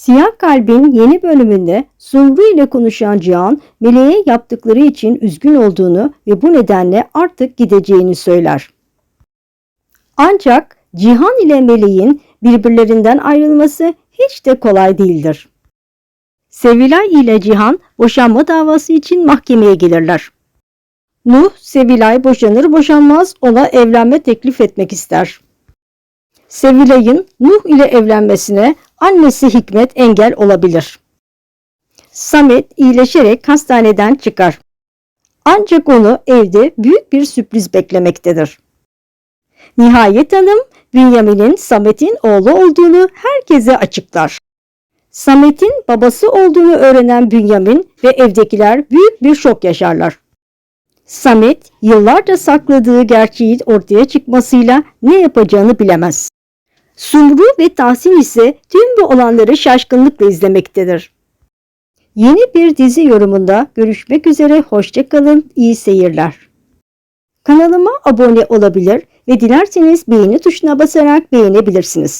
Siyah Kalbin yeni bölümünde Sumru ile konuşan Cihan, Meleğe yaptıkları için üzgün olduğunu ve bu nedenle artık gideceğini söyler. Ancak Cihan ile Meleğin birbirlerinden ayrılması hiç de kolay değildir. Sevilay ile Cihan boşanma davası için mahkemeye gelirler. Nuh, Sevilay boşanır boşanmaz ona evlenme teklif etmek ister. Sevilay'ın Nuh ile evlenmesine annesi Hikmet engel olabilir. Samet iyileşerek hastaneden çıkar. Ancak onu evde büyük bir sürpriz beklemektedir. Nihayet Hanım, Bünyamin'in Samet'in oğlu olduğunu herkese açıklar. Samet'in babası olduğunu öğrenen Bünyamin ve evdekiler büyük bir şok yaşarlar. Samet yıllarca sakladığı gerçeğin ortaya çıkmasıyla ne yapacağını bilemez. Sumru ve Tahsin ise tüm bu olanları şaşkınlıkla izlemektedir. Yeni bir dizi yorumunda görüşmek üzere hoşçakalın, iyi seyirler. Kanalıma abone olabilir ve dilerseniz beğeni tuşuna basarak beğenebilirsiniz.